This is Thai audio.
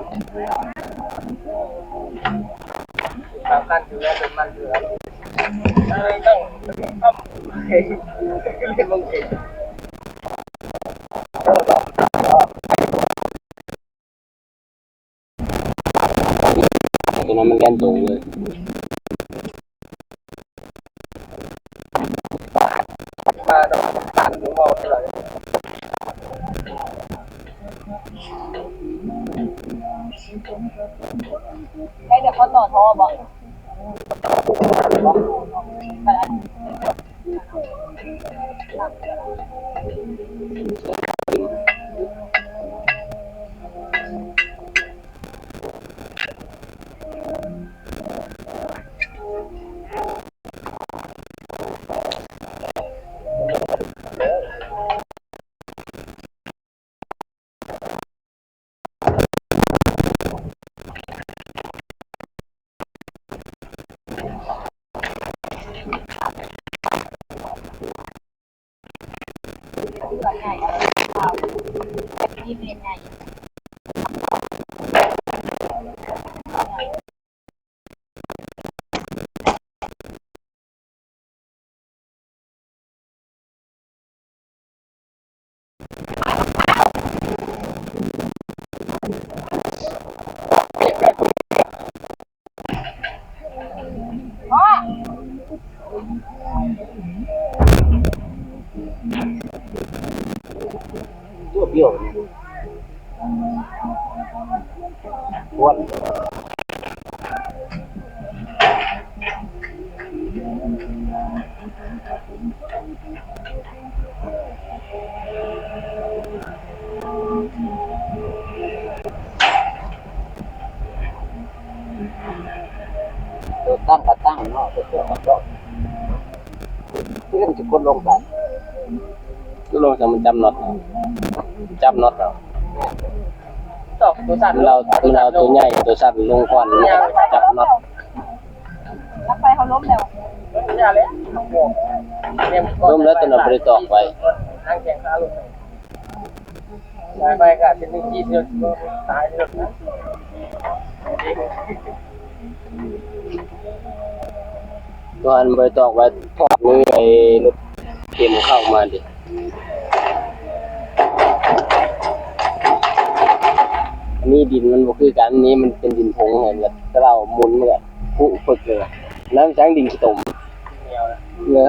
สำคัญคือว่าเป็นมันเหลืออะไรต้องต้องเองเรียนมึงเองตัวนั้นมันแล่นตรงเลยมาดอกตันหรือว่าอะไรให้เดี๋ยวเขาต่อท่อบอกแบบไหน 还得分到头了吧？đoạn này vào đi về này Thank you. tôi biểu này. Quận. Tăng cả tăng nó, cái kiểu hoạt động. Thế là chỉ quân lông bản. รื่องจะกดลงกันก็ลงจะมันจำน็อตเอาจับน็อตเอาตอกตัวสั่นเราเราตัวใหญ่ตัวสั้นลงก่อนจับน็อตแล้วไปเขาล้มแล้วอย่าเลยโอ้เนี่ยร่มแล้วตัวนั้นบริตอกไว้นั่งแข่งขาลงไปไปกันเป็นหนึ่งยี่สิบตายเลยนะตัวอันบริตอกไว้ทอดมือไอ้รถเข็มเข้ามาดิ อันนี้ดินมันบ่คือกันอันนี้มันเป็นดินผงไงแบบถ้าเราหมุนมันก็พุฝึกเลยน้ำช้างดินขี้ตมเดียวเนื้อ